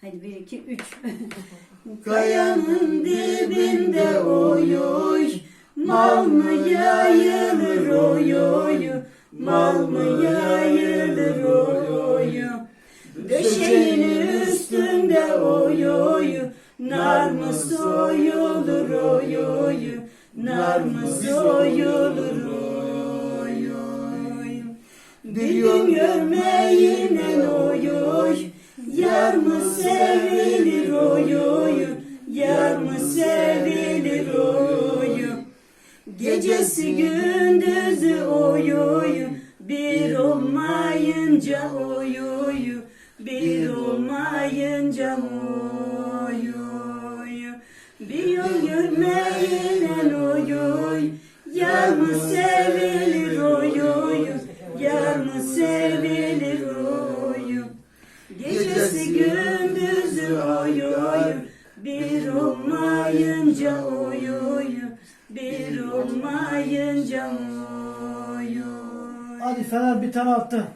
Hadi bir iki üç. Kayanın dibinde oy oy. Mal mı yayılır oy oy? Mal mı yayılır oy oy? Döşeğin üstünde oy oy. Nar mı soyulur oy oy? Nar mı soyulur oy oy? Bir gün oy Yar mı sevilir oy oy Yar mı sevilir oy Gecesi gündüzü oy oy Bir olmayınca oy oy Bir olmayınca oy oy Bir yol görmeyen oy oy Yar mı sevilir oy oy Yar mı sevilir oy Gecesi gündüzü oy Bir olmayınca oy Bir olmayınca oy oy Hadi Fener bir tane attı.